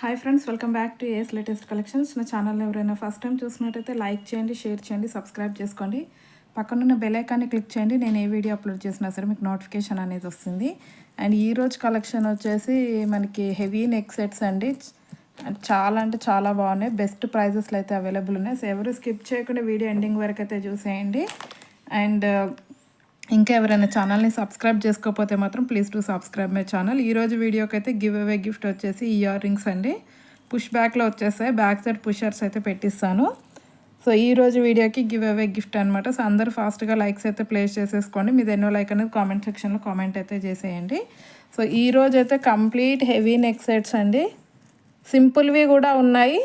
Hi friends welcome back to AS latest collections నా channel ఎవరైనా first time చూసినట్టయితే like చేయండి షేర్ చేయండి సబ్స్క్రైబ్ చేసుకోండి. పక్కనున్న బెల్ ఐకాన్ని క్లిక్ చేయండి. నేను ఏ వీడియో అప్లోడ్ చేసినా సరే మీకు నోటిఫికేషన్ అనేది వస్తుంది. అండ్ ఈ రోజు కలెక్షన్ వచ్చేసి మనకి హెవీ నెక్ సెట్స్ అండి. చాలా అంటే చాలా బాగున్నాయి. బెస్ట్ ప్రైజెస్లో అయితే అవైలబుల్ ఉన్నాయి. సో ఎవరు స్కిప్ చేయకుండా వీడియో ఎండింగ్ వరకు అయితే చూసేయండి. అండ్ ఇంకా ఎవరైనా ఛానల్ని సబ్స్క్రైబ్ చేసుకోకపోతే మాత్రం please to subscribe my channel. ఈరోజు వీడియోకి అయితే గివ్ అవే గిఫ్ట్ వచ్చేసి ఇయర్ రింగ్స్ అండి. పుష్ బ్యాక్లో వచ్చేస్తాయి. బ్యాక్ సైడ్ పుషర్స్ అయితే పెట్టిస్తాను. సో ఈ రోజు వీడియోకి గివ్ అవే గిఫ్ట్ అనమాట సో అందరూ ఫాస్ట్గా లైక్స్ అయితే ప్లేస్ చేసేసుకోండి. మీద ఎన్నో లైక్ అనేది కామెంట్ సెక్షన్లో కామెంట్ అయితే చేసేయండి. సో ఈ రోజు అయితే కంప్లీట్ హెవీ నెక్ సెట్స్ అండి. సింపుల్వి కూడా ఉన్నాయి.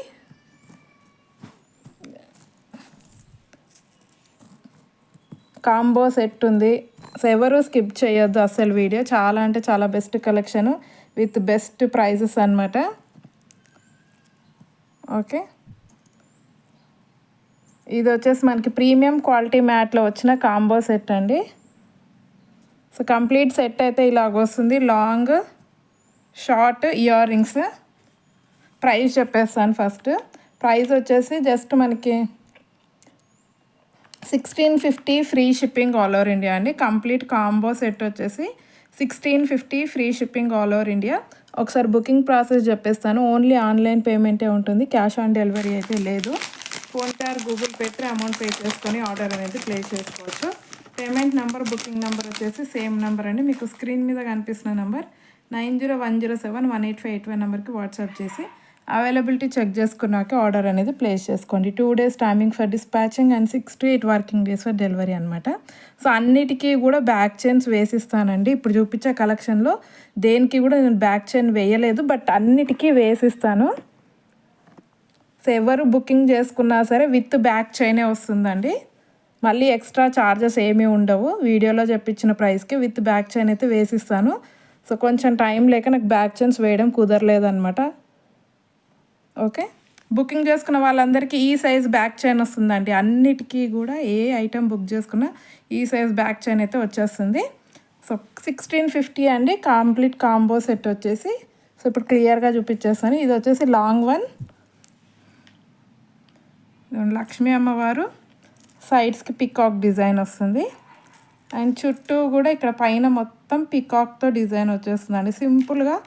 కాంబో సెట్ ఉంది. సో ఎవరు స్కిప్ చేయొద్దు అసలు వీడియో. చాలా అంటే చాలా best collection with best prizes అనమాట ఓకే. ఇది వచ్చేసి మనకి ప్రీమియం క్వాలిటీ మ్యాట్లో వచ్చిన కాంబో సెట్ అండి. సో కంప్లీట్ సెట్ అయితే ఇలాగ వస్తుంది. Long short earrings. ప్రైస్ చెప్పేస్తాను ఫస్ట్. ప్రైస్ వచ్చేసి జస్ట్ మనకి sixteen fifty free shipping all over India అండి. కంప్లీట్ కాంబో సెట్ వచ్చేసి sixteen fifty free shipping all over India ఒకసారి బుకింగ్ ప్రాసెస్ చెప్పేస్తాను. ఓన్లీ ఆన్లైన్ పేమెంటే ఉంటుంది. క్యాష్ ఆన్ డెలివరీ అయితే లేదు. ఫోన్పే ఆర్ గూగుల్ పెట్టి అమౌంట్ పే చేసుకొని ఆర్డర్ అనేది ప్లేస్ చేసుకోవచ్చు. పేమెంట్ నెంబర్ బుకింగ్ నెంబర్ వచ్చేసి సేమ్ నెంబర్ అండి. మీకు స్క్రీన్ మీద కనిపిస్తున్న number nine zero one zero seven one eight five eight one నెంబర్కి వాట్సాప్ చేసి అవైలబిలిటీ చెక్ చేసుకున్నాక ఆర్డర్ అనేది ప్లేస్ చేసుకోండి. Two days timing for dispatching and six to eight working days for delivery అనమాట సో అన్నిటికీ కూడా బ్యాక్ చైన్స్ వేసిస్తానండి. ఇప్పుడు చూపించే కలెక్షన్లో దేనికి కూడా నేను బ్యాక్ చైన్ వేయలేదు బట్ అన్నిటికీ వేసిస్తాను. సో ఎవరు బుకింగ్ చేసుకున్నా సరే విత్ బ్యాక్ చైనే వస్తుందండి. మళ్ళీ ఎక్స్ట్రా ఛార్జెస్ ఏమీ ఉండవు. వీడియోలో చెప్పించిన ప్రైస్కి విత్ బ్యాక్ చైన్ అయితే వేసిస్తాను. సో కొంచెం టైం లేక నాకు బ్యాక్ చైన్స్ వేయడం కుదరలేదనమాట ఓకే. బుకింగ్ చేసుకున్న వాళ్ళందరికీ ఈ సైజ్ బ్యాక్ చైన్ వస్తుందండి. అన్నిటికీ కూడా ఏ ఐటెం బుక్ చేసుకున్నా ఈ సైజ్ బ్యాక్ చైన్ అయితే వచ్చేస్తుంది. సో సిక్స్టీన్ ఫిఫ్టీ అండి. కంప్లీట్ కాంబో సెట్ వచ్చేసి. సో ఇప్పుడు క్లియర్గా చూపించేస్తాను. ఇది వచ్చేసి లాంగ్ వన్. లక్ష్మీ అమ్మవారు. సైడ్స్కి పికాక్ డిజైన్ వస్తుంది. అండ్ చుట్టూ కూడా ఇక్కడ పైన మొత్తం పికాక్తో డిజైన్ వచ్చేస్తుందండి. సింపుల్గా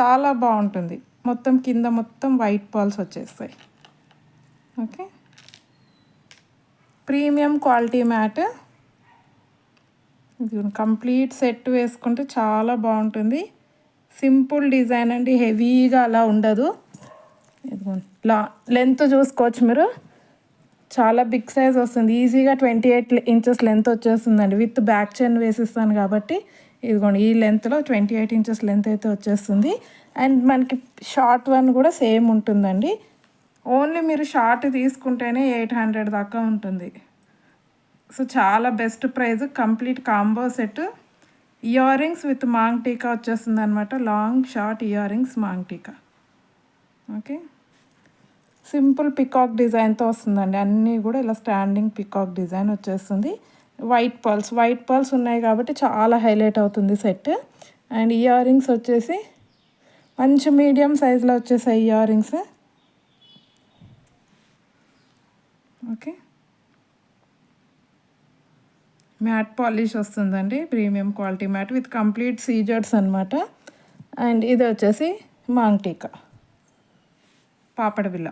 చాలా బాగుంటుంది. మొత్తం కింద మొత్తం వైట్ బాల్స్ వచ్చేస్తాయి. ఓకే ప్రీమియం క్వాలిటీ మ్యాట్ ఇది కంప్లీట్ సెట్ వేసుకుంటే చాలా బాగుంటుంది. సింపుల్ డిజైన్ అండి హెవీగా అలా ఉండదు. లా లెంత్ చూసుకోవచ్చు మీరు. చాలా బిగ్ సైజ్ వస్తుంది. ఈజీగా ట్వంటీ ఎయిట్ ఇంచెస్ లెంత్ వచ్చేస్తుందండి. విత్ బ్యాక్ చైన్ వేసిస్తాను కాబట్టి ఇదిగోండి ఈ లెంత్లో ట్వంటీ ఎయిట్ ఇంచెస్ లెంత్ అయితే వచ్చేస్తుంది. అండ్ మనకి షార్ట్ వన్ కూడా సేమ్ ఉంటుందండి. ఓన్లీ మీరు షార్ట్ తీసుకుంటేనే ఎయిట్ హండ్రెడ్ దాకా ఉంటుంది. సో చాలా best price complete combo set earrings with maang tikka వచ్చేస్తుంది అనమాట long short earrings maang tikka okay simple peacock డిజైన్తో వస్తుందండి. అన్నీ కూడా ఇలా స్టాండింగ్ పికాక్ డిజైన్ వచ్చేస్తుంది. వైట్ పర్ల్స్ వైట్ పర్ల్స్ ఉన్నాయి కాబట్టి చాలా హైలైట్ అవుతుంది సెట్. అండ్ ఇయర్ రింగ్స్ వచ్చేసి మంచి మీడియం సైజులో వచ్చేసాయి earrings okay mat polish వస్తుందండి. Premium quality mat with complete scissors అనమాట అండ్ ఇది వచ్చేసి మాంగ్ టీకా పాపడ బిల్ల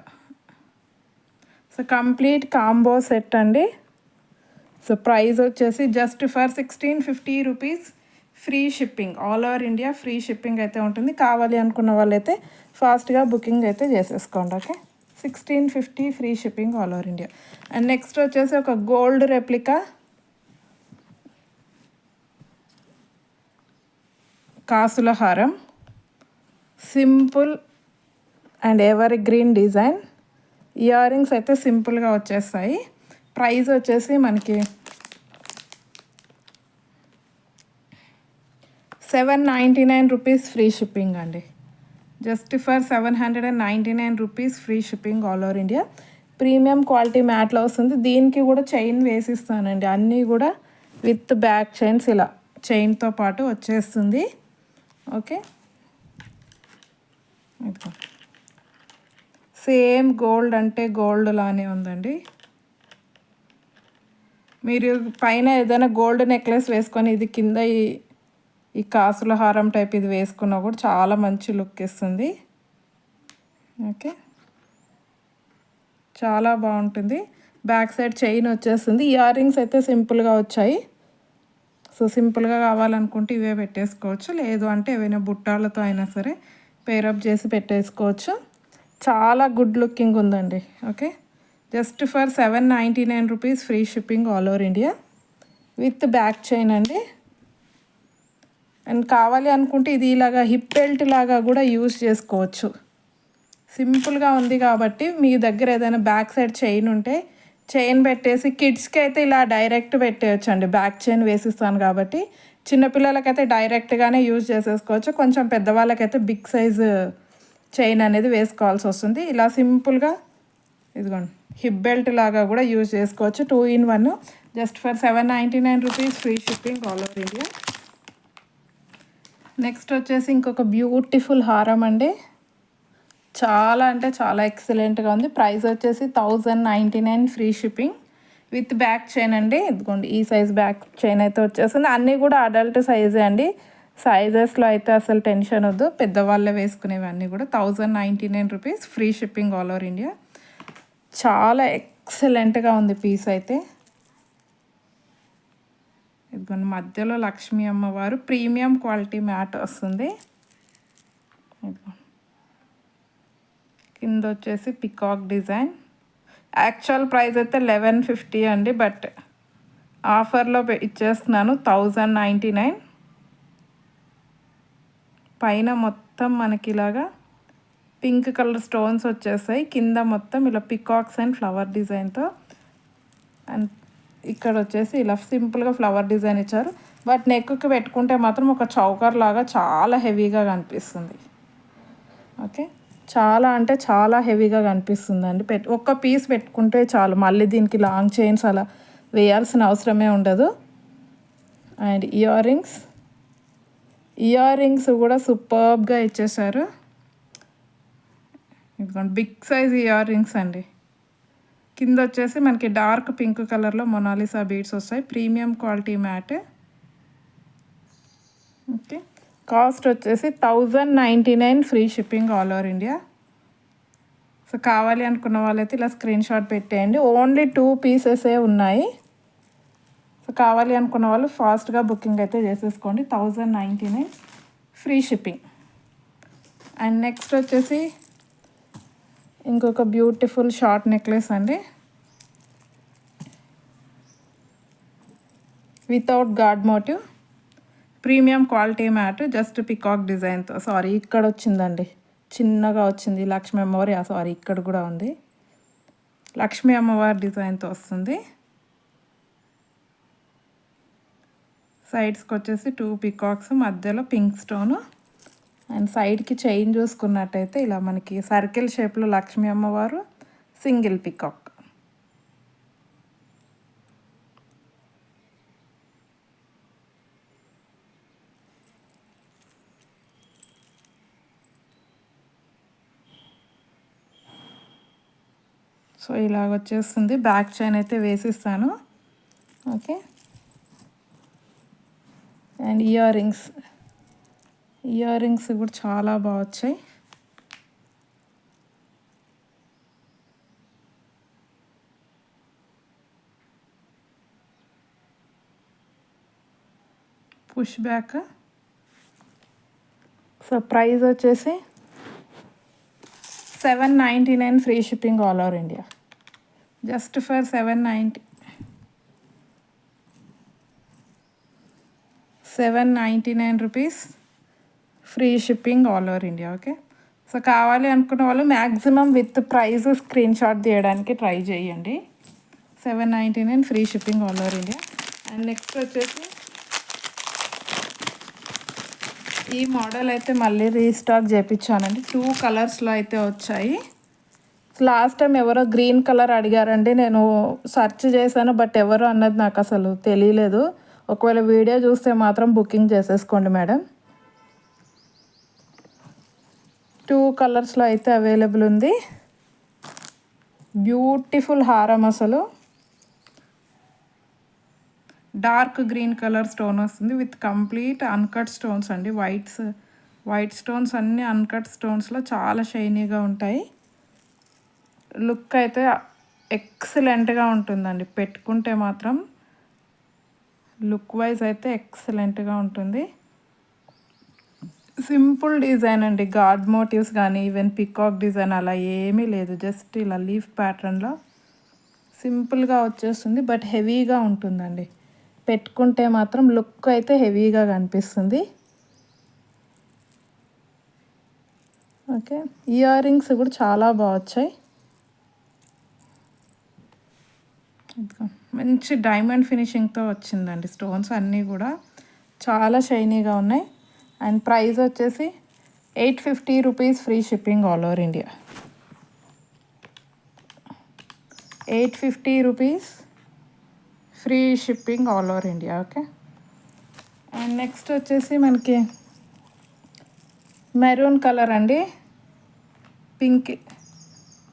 సో కంప్లీట్ కాంబో సెట్ అండి. సో ప్రైస్ వచ్చేసి just for sixteen fifty rupees free shipping all over India free shipping అయితే ఉంటుంది. కావాలి అనుకున్న వాళ్ళైతే ఫాస్ట్గా బుకింగ్ అయితే చేసేసుకోండి okay? Sixteen fifty free shipping all over India and next వచ్చేసి ఒక గోల్డ్ రెప్లికా కాసుల హారం simple and evergreen design earrings అయితే సింపుల్గా వచ్చేస్తాయి. ప్రైస్ వచ్చేసి మనకి seven ninety nine rupees free shipping అండి. Just for seven hundred and ninety nine rupees free shipping all over India premium quality మ్యాట్లో వస్తుంది. దీనికి కూడా చైన్ వేసిస్తానండి. అన్నీ కూడా విత్ బ్యాక్ చైన్స్ ఇలా చైన్తో పాటు వచ్చేస్తుంది. ఓకే సేమ్ గోల్డ్ అంటే గోల్డ్ లానే ఉందండి. మీరు పైన ఏదైనా గోల్డ్ నెక్లెస్ వేసుకొని ఇది కింద ఈ ఈ కాసుల హారం టైప్ ఇది వేసుకున్నా కూడా చాలా మంచి లుక్ ఇస్తుంది. ఓకే. చాలా బాగుంటుంది. బ్యాక్ సైడ్ చైన్ వచ్చేస్తుంది. ఇయర్ రింగ్స్ అయితే సింపుల్గా వచ్చాయి. సో సింపుల్గా కావాలనుకుంటే ఇవే పెట్టేసుకోవచ్చు. లేదు అంటే ఏవైనా బుట్టాలతో అయినా సరే పేరప్ చేసి పెట్టేసుకోవచ్చు. చాలా గుడ్ లుకింగ్ ఉందండి. Okay just for seven ninety nine rupees free shipping all over India with back chain అండి. అండ్ కావాలి అనుకుంటే ఇది ఇలాగా హిప్ బెల్ట్ లాగా కూడా యూస్ చేసుకోవచ్చు. సింపుల్గా ఉంది కాబట్టి మీ దగ్గర ఏదైనా బ్యాక్ సైడ్ చైన్ ఉంటే చైన్ పెట్టేసి కిడ్స్కి అయితే ఇలా డైరెక్ట్ పెట్టేయచ్చు అండి బ్యాక్ చైన్ వేసిస్తాను కాబట్టి చిన్నపిల్లలకైతే డైరెక్ట్గానే యూజ్ చేసేసుకోవచ్చు. కొంచెం పెద్దవాళ్ళకైతే బిగ్ సైజు చైన్ అనేది వేసుకోవాల్సి వస్తుంది. ఇలా సింపుల్గా ఇదిగోండి హిప్ బెల్ట్ లాగా కూడా యూజ్ చేసుకోవచ్చు. Two in one just for seven ninety nine rupees free shipping all over India next వచ్చేసి ఇంకొక బ్యూటిఫుల్ హారం అండి. చాలా అంటే చాలా ఎక్సలెంట్గా ఉంది. ప్రైస్ వచ్చేసి thousand ninety nine free shipping with back chain అండి. ఇదిగోండి ఈ సైజ్ బ్యాక్ చైన్ అయితే వచ్చేస్తుంది. అన్నీ కూడా అడల్ట్ సైజే అండి. సైజెస్లో అయితే అసలు టెన్షన్ వద్దు. పెద్దవాళ్ళే వేసుకునేవి అన్నీ కూడా thousand ninety nine rupees free shipping all over India. చాలా ఎక్సలెంట్గా ఉంది పీస్ అయితే. ఇదిగోండి మధ్యలో లక్ష్మీ అమ్మవారు ప్రీమియం క్వాలిటీ మ్యాట్ వస్తుంది. ఇదిగోండి కింద వచ్చేసి పికాక్ డిజైన్. యాక్చువల్ ప్రైస్ అయితే లెవెన్ ఫిఫ్టీ అండి బట్ ఆఫర్లో ఇచ్చేస్తున్నాను థౌజండ్ నైంటీ నైన్. పైన మొత్తం మనకి ఇలాగా పింక్ కలర్ స్టోన్స్ వచ్చేసాయి. కింద మొత్తం ఇలా పికాక్స్ అండ్ ఫ్లవర్ డిజైన్తో. అండ్ ఇక్కడ వచ్చేసి ఇలా సింపుల్గా ఫ్లవర్ డిజైన్ ఇచ్చారు. బట్ నెక్కి పెట్టుకుంటే మాత్రం ఒక చౌకర్ లాగా చాలా హెవీగా కనిపిస్తుంది. ఓకే? చాలా అంటే చాలా హెవీగా కనిపిస్తుందండి. పెట్ ఒక్క పీస్ పెట్టుకుంటే చాలు. మళ్ళీ దీనికి లాంగ్ చైన్స్ అలా వేయాల్సిన అవసరమే ఉండదు. And earrings. ఇయర్ రింగ్స్ కూడా సూపర్బ్గా ఇచ్చేసారు ఇదిగోండి బిగ్ సైజ్ ఇయర్ రింగ్స్ అండి. కింద వచ్చేసి మనకి డార్క్ పింక్ కలర్లో మొనాలిసా బీడ్స్ వస్తాయి. Premium quality matte okay. Cost వచ్చేసి thousand ninety nine free shipping all over India so కావాలి అనుకున్న వాళ్ళైతే ఇలా స్క్రీన్ షాట్ పెట్టేయండి ఓన్లీ టూ పీసెసే ఉన్నాయి. సో కావాలి అనుకున్న వాళ్ళు ఫాస్ట్గా బుకింగ్ అయితే చేసేసుకోండి. Thousand ninety nine free shipping. And next వచ్చేసి ఇంకొక బ్యూటిఫుల్ షార్ట్ నెక్లెస్ అండి. Without god motive. Premium quality mat just peacock డిజైన్తో. సారీ ఇక్కడ వచ్చిందండి. చిన్నగా వచ్చింది. లక్ష్మీ అమ్మవారి సారీ ఇక్కడ కూడా ఉంది. లక్ష్మీ అమ్మవారి డిజైన్తో వస్తుంది. సైడ్స్కి వచ్చేసి టూ పికాక్స్ మధ్యలో పింక్ స్టోను. అండ్ సైడ్కి చైన్ చూసుకున్నట్టయితే ఇలా మనకి సర్కిల్ షేప్లో లక్ష్మీ అమ్మవారు సింగిల్ పికాక్. సో ఇలాగ వచ్చేస్తుంది బ్యాక్ చైన్ అయితే వేసిస్తాను. Okay. And ear rings ear rings కూడా చాలా బాగా వచ్చాయి. పుష్ బ్యాక్ సో ప్రైస్ వచ్చేసి seven ninety nine free shipping all over India just for seven ninety seven ninety nine rupees free shipping all over India okay? So కావాలి అనుకున్న వాళ్ళు maximum with price screenshot తీయడానికి try చేయండి. Seven ninety nine free shipping all over India. And next వచ్చేసి ఈ model అయితే మళ్ళీ restock చేయించానండి two కలర్స్లో అయితే వచ్చాయి. లాస్ట్ టైం ఎవరో గ్రీన్ కలర్ అడిగారండి. నేను సెర్చ్ చేశాను బట్ ఎవరు అన్నది నాకు అసలు తెలియలేదు. ఒకవేళ వీడియో చూస్తే మాత్రం బుకింగ్ చేసేసుకోండి మేడం. టూ కలర్స్లో అయితే అవైలబుల్ ఉంది. బ్యూటిఫుల్ హారం అసలు. డార్క్ గ్రీన్ కలర్ స్టోన్ వస్తుంది. విత్ కంప్లీట్ అన్కట్ స్టోన్స్ అండి. వైట్స్ వైట్ స్టోన్స్ అన్నీ అన్కట్ స్టోన్స్లో చాలా షైనీగా ఉంటాయి. లుక్ అయితే ఎక్సలెంట్గా ఉంటుందండి. పెట్టుకుంటే మాత్రం లుక్ వైజ్ అయితే ఎక్సలెంట్గా ఉంటుంది. సింపుల్ డిజైన్ అండి. గాడ్ మోటివ్స్ కానీ ఈవెన్ పికాక్ డిజైన్ అలా ఏమీ లేదు. జస్ట్ ఇలా లీఫ్ ప్యాటర్న్లో సింపుల్గా వచ్చేస్తుంది. బట్ హెవీగా ఉంటుందండి. పెట్టుకుంటే మాత్రం లుక్ అయితే హెవీగా కనిపిస్తుంది. ఓకే. ఇయర్ రింగ్స్ కూడా చాలా బాగా వచ్చాయి. మంచి డైమండ్ ఫినిషింగ్తో వచ్చిందండి. స్టోన్స్ అన్నీ కూడా చాలా షైనీగా ఉన్నాయి. అండ్ ప్రైస్ వచ్చేసి eight fifty rupees free shipping all over India eight fifty rupees free shipping all over India okay and next వచ్చేసి మనకి మెరూన్ కలర్ అండి. పింక్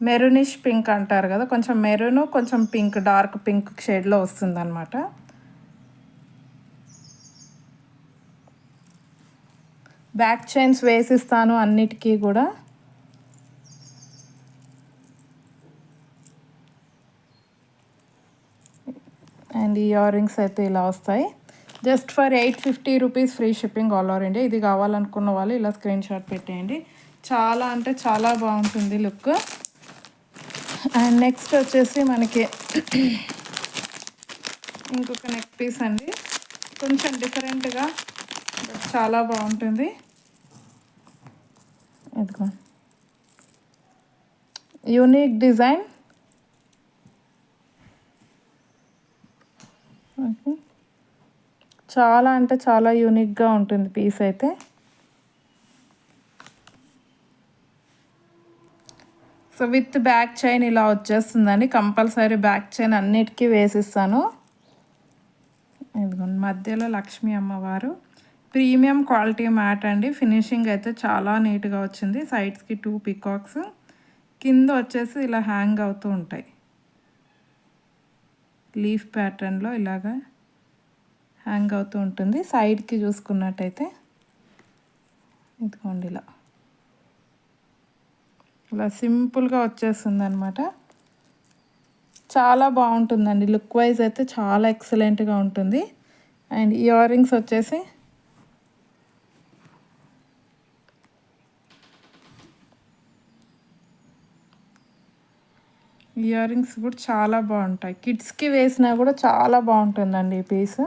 మెరూనిష్ పింక్ అంటారు కదా కొంచెం మెరూన్ కొంచెం పింక్ డార్క్ పింక్ షేడ్లో వస్తుంది అనమాట బ్యాక్ చైన్స్ వేసిస్తాను అన్నిటికీ కూడా. అండ్ ఈ ఇయర్ రింగ్స్ అయితే ఇలా వస్తాయి. Just for eight fifty rupees free shipping all over India. ఇది కావాలనుకున్న వాళ్ళు ఇలా స్క్రీన్ షాట్ పెట్టేయండి. చాలా అంటే చాలా బాగుంటుంది లుక్. అండ్ నెక్స్ట్ వచ్చేసి మనకి ఇంకొక నెక్ పీస్ అండి. కొంచెం డిఫరెంట్గా చాలా బాగుంటుంది. ఇదిగో. యూనిక్ డిజైన్ చాలా అంటే చాలా యూనిక్గా ఉంటుంది పీస్ అయితే. సో విత్ బ్యాక్ చైన్ ఇలా వచ్చేస్తుందండి. కంపల్సరీ బ్యాక్ చైన్ అన్నిటికీ వేసిస్తాను. ఇదిగోండి మధ్యలో లక్ష్మీ అమ్మవారు. ప్రీమియం క్వాలిటీ మ్యాట్ అండి. ఫినిషింగ్ అయితే చాలా నీట్గా వచ్చింది. సైడ్స్కి టూ పికాక్స్ కింద వచ్చేసి ఇలా హ్యాంగ్ అవుతూ ఉంటాయి. లీఫ్ ప్యాటర్న్లో ఇలాగా హ్యాంగ్ అవుతూ ఉంటుంది. సైడ్కి చూసుకున్నట్టయితే. ఇదిగోండి ఇలా. ఇలా సింపుల్గా వచ్చేస్తుంది అనమాట చాలా బాగుంటుందండి. లుక్ వైజ్ అయితే చాలా ఎక్సలెంట్గా ఉంటుంది. అండ్ ఇయర్ రింగ్స్ వచ్చేసి ఇయర్ రింగ్స్ కూడా చాలా బాగుంటాయి. కిడ్స్కి వేసినా కూడా చాలా బాగుంటుందండి ఈ పీస్.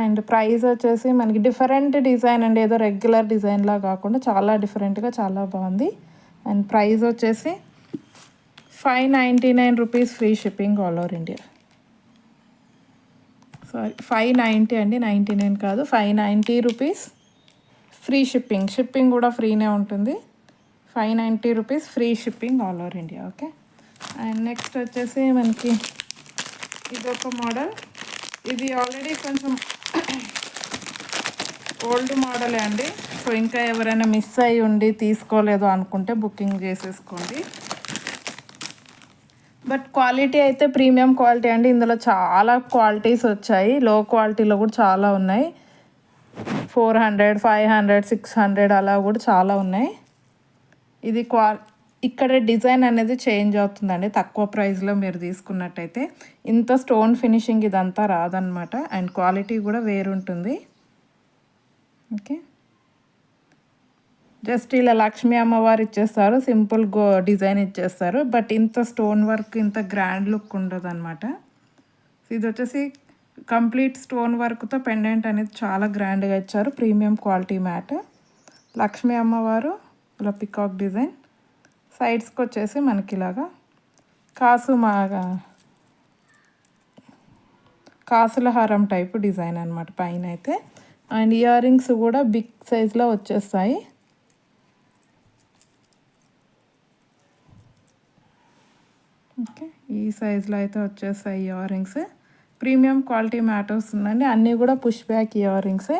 అండ్ ప్రైస్ వచ్చేసి మనకి డిఫరెంట్ డిజైన్ అండి ఏదో రెగ్యులర్ డిజైన్లా కాకుండా చాలా డిఫరెంట్గా చాలా బాగుంది. అండ్ ప్రైస్ వచ్చేసి five ninety nine rupees free shipping all over India. Sorry five ninety అండి నైంటీ నైన్ కాదు five ninety rupees free shipping. Shipping కూడా ఫ్రీనే ఉంటుంది. Five ninety rupees free shipping all over India okay? And next వచ్చేసి మనకి ఇదొక model. ఇది already కొంచెం ఓల్డ్ మోడలే అండి. సో ఇంకా ఎవరైనా మిస్ అయ్యి ఉండి తీసుకోలేదు అనుకుంటే బుకింగ్ చేసేసుకోండి. బట్ క్వాలిటీ అయితే ప్రీమియం క్వాలిటీ అండి. ఇందులో చాలా క్వాలిటీస్ వచ్చాయి. లో క్వాలిటీలో కూడా చాలా ఉన్నాయి. Four hundred five hundred six hundred అలా కూడా చాలా ఉన్నాయి. ఇది క్వా ఇక్కడ డిజైన్ అనేది చేంజ్ అవుతుందండి. తక్కువ ప్రైస్లో మీరు తీసుకున్నట్టయితే ఇంత స్టోన్ ఫినిషింగ్ ఇదంతా రాదనమాట అండ్ క్వాలిటీ కూడా వేరుంటుంది. ఓకే జస్ట్ ఇలా లక్ష్మీ అమ్మవారు ఇచ్చేస్తారు. సింపుల్ గో డిజైన్ ఇచ్చేస్తారు. బట్ ఇంత స్టోన్ వర్క్ ఇంత గ్రాండ్ లుక్ ఉండదు అనమాట ఇది వచ్చేసి కంప్లీట్ స్టోన్ వర్క్తో పెండెంట్ అనేది చాలా గ్రాండ్గా ఇచ్చారు. ప్రీమియం క్వాలిటీ మ్యాట్ లక్ష్మీ అమ్మవారు ఇలా పికాక్ డిజైన్ సైడ్స్కి వచ్చేసి మనకి ఇలాగా కాసు మాగా కాసుల హారం టైపు డిజైన్ అనమాట పైన అయితే అండ్ ఇయర్ రింగ్స్ కూడా బిగ్ సైజ్లో వచ్చేస్తాయి. ఓకే ఈ సైజులో అయితే వచ్చేస్తాయి earrings. Premium quality matters ఉందండి అన్నీ కూడా పుష్ బ్యాక్ ఇయర్ రింగ్సే.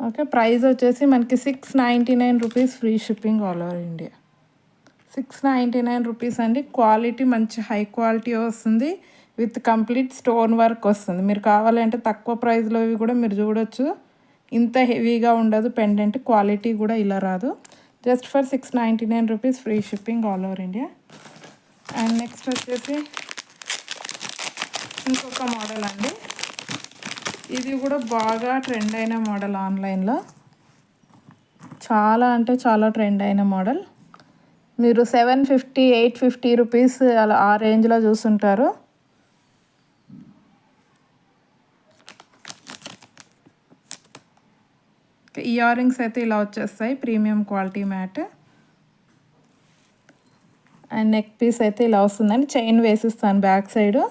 ఓకే ప్రైస్ వచ్చేసి మనకి six ninety nine rupees free shipping all over India. Six ninety nine rupees అండి. క్వాలిటీ మంచి హై క్వాలిటీ వస్తుంది. విత్ కంప్లీట్ స్టోన్ వర్క్ వస్తుంది. మీరు కావాలంటే తక్కువ ప్రైస్లో ఇవి కూడా మీరు చూడొచ్చు. ఇంత హెవీగా ఉండదు. పెండెంట్ క్వాలిటీ కూడా ఇలా రాదు. Just for six ninety nine rupees free shipping all over India. And next వచ్చేసి ఇంకొక మోడల్ అండి. ఇది కూడా బాగా ట్రెండ్ అయిన మోడల్ ఆన్లైన్లో. చాలా అంటే చాలా ట్రెండ్ అయిన మోడల్. మీరు seven fifty eight fifty rupees అలా ఆ రేంజ్లో చూస్తుంటారు ఇయర్ రింగ్స్ అయితే ఇలా వచ్చేస్తాయి premium quality matte. And neck piece అయితే ఇలా వస్తుందండి చైన్ వేసిస్తాను బ్యాక్ సైడు.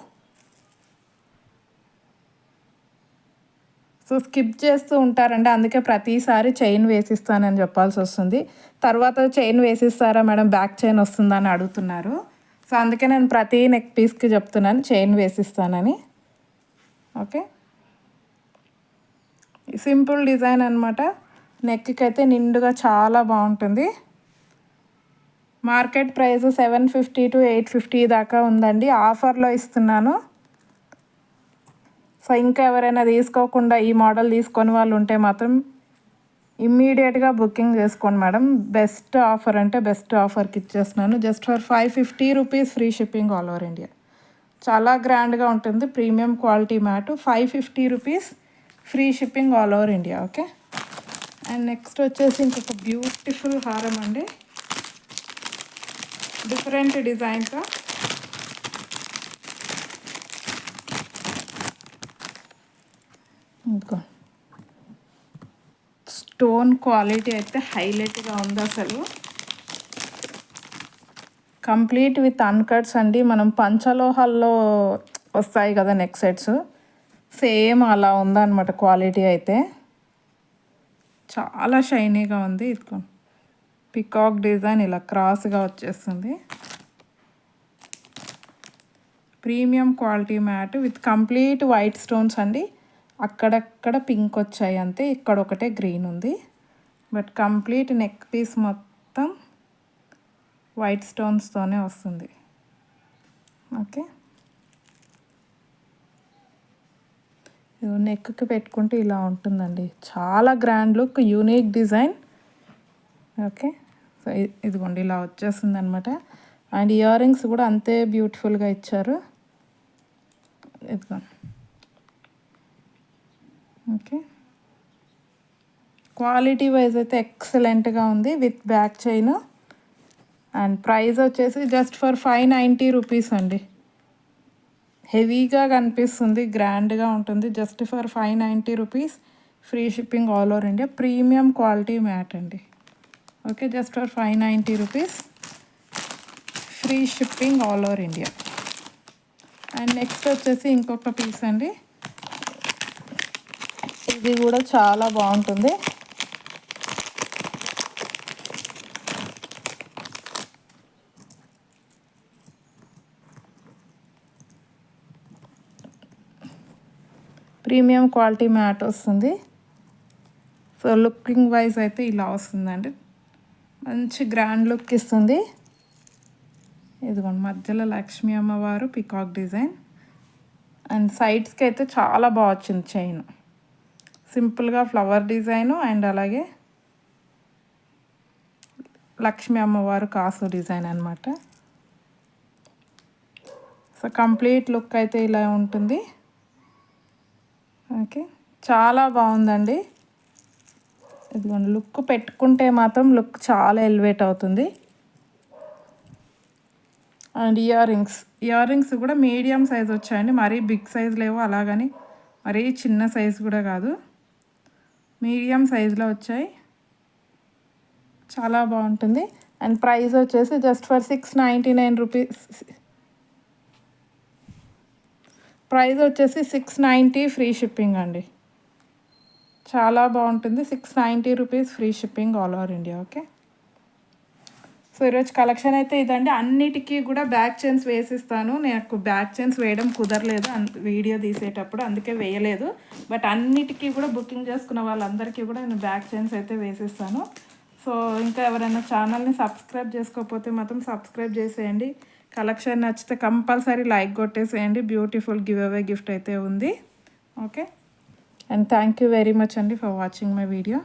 సో స్కిప్ చేస్తూ ఉంటారండి. అందుకే ప్రతిసారి చైన్ వేసిస్తానని చెప్పాల్సి వస్తుంది. తర్వాత చైన్ వేసిస్తారా మేడం? బ్యాక్ చైన్ వస్తుందని అడుగుతున్నారు. సో అందుకే నేను ప్రతి నెక్ పీస్కి చెప్తున్నాను చైన్ వేసిస్తానని. ఓకే? సింపుల్ డిజైన్ అనమాట నెక్కి అయితే నిండుగా చాలా బాగుంటుంది. Market price seven fifty to eight fifty దాకా ఉందండి. ఆఫర్లో ఇస్తున్నాను. సో ఇంకా ఎవరైనా తీసుకోకుండా ఈ మోడల్ తీసుకొని వాళ్ళు ఉంటే మాత్రం ఇమ్మీడియట్గా బుకింగ్ చేసుకోండి మేడం. బెస్ట్ ఆఫర్ అంటే బెస్ట్ ఆఫర్కి ఇచ్చేస్తున్నాను. Just for five fifty rupees free shipping all over India. చాలా గ్రాండ్గా ఉంటుంది. Premium quality mat. Five fifty rupees free shipping all over India. Okay? And next వచ్చేసి ఇంకొక బ్యూటిఫుల్ హారం అండి. డిఫరెంట్ డిజైన్తో ఇంకో స్టోన్ క్వాలిటీ అయితే హైలైట్గా ఉంది అసలు. కంప్లీట్ విత్ అన్కట్స్ అండి. మనం పంచలోహాల్లో వస్తాయి కదా నెక్ సెట్స్. సేమ్ అలా ఉందన్నమాట క్వాలిటీ అయితే. చాలా షైనీగా ఉంది. ఇదిగో పికాక్ డిజైన్ ఇలా క్రాస్గా వచ్చేస్తుంది. Premium quality mat with complete white stones అండి. అక్కడక్కడ పింక్ వచ్చాయి అంతే. ఇక్కడ ఒకటే గ్రీన్ ఉంది. బట్ కంప్లీట్ నెక్ పీస్ మొత్తం వైట్ స్టోన్స్తోనే వస్తుంది. ఓకే. నెక్కి పెట్టుకుంటే ఇలా ఉంటుందండి. చాలా grand look unique design. Okay. So ఇదిగోండి ఇలా వచ్చేస్తుంది అనమాట అండ్ ఇయర్ రింగ్స్ కూడా అంతే బ్యూటిఫుల్గా ఇచ్చారు. ఇదిగోండి ఓకే. క్వాలిటీ వైజ్ అయితే ఎక్సలెంట్గా ఉంది with back chain. And price వచ్చేసి just for five ninety rupees అండి. హెవీగా కనిపిస్తుంది గ్రాండ్గా ఉంటుంది just for five ninety rupees. Free shipping all over India. Premium quality matte అండి. Okay just for five ninety rupees. Free shipping all over India. And next వచ్చేసి ఇంకొక piece అండి. ఇది కూడా చాలా బాగుంటుంది. ప్రీమియం క్వాలిటీ మ్యాట్ వస్తుంది. సో లుకింగ్ వైజ్ అయితే ఇలా వస్తుందండి. మంచి గ్రాండ్ లుక్ ఇస్తుంది. ఇదిగోండి మధ్యలో లక్ష్మీ అమ్మవారు పికాక్ డిజైన్. అండ్ సైడ్స్కి అయితే చాలా బాగా వచ్చింది చైన్. సింపుల్గా ఫ్లవర్ డిజైను అండ్ అలాగే లక్ష్మీ అమ్మవారు కాసు డిజైన్ అనమాట సో కంప్లీట్ లుక్ అయితే ఇలా ఉంటుంది. ఓకే. చాలా బాగుందండి. ఇదిగోండి లుక్ పెట్టుకుంటే మాత్రం లుక్ చాలా ఎలివేట్ అవుతుంది. And ear rings ear rings కూడా మీడియం సైజ్ వచ్చాయండి. మరీ బిగ్ సైజ్ లేవు అలాగని మరీ చిన్న సైజ్ కూడా కాదు. మీడియం సైజులో వచ్చాయి. చాలా బాగుంటుంది. అండ్ ప్రైస్ వచ్చేసి just for six ninety nine rupees. Price వచ్చేసి సిక్స్ నైంటీ ఫ్రీ షిప్పింగ్ అండి. చాలా బాగుంటుంది. Six ninety rupees free shipping all over India okay? So ఈరోజు కలెక్షన్ అయితే ఇదండి. అన్నిటికీ కూడా బ్యాక్ చైన్స్ వేసిస్తాను. నాకు బ్యాక్ చైన్స్ వేయడం కుదరలేదు. వీడియో తీసేటప్పుడు అందుకే వేయలేదు. బట్ అన్నిటికీ కూడా బుకింగ్ చేసుకున్న వాళ్ళందరికీ కూడా నేను బ్యాక్ చైన్స్ అయితే వేసిస్తాను. సో ఇంకా ఎవరైనా ఛానల్ని సబ్స్క్రైబ్ చేసుకోకపోతే మాత్రం సబ్స్క్రైబ్ చేసేయండి. కలెక్షన్ నచ్చితే కంపల్సరీ లైక్ కొట్టేసేయండి. బ్యూటిఫుల్ గివ్ అవే గిఫ్ట్ అయితే ఉంది. Okay? And thank you very much అండి ఫర్ వాచింగ్ మై వీడియో.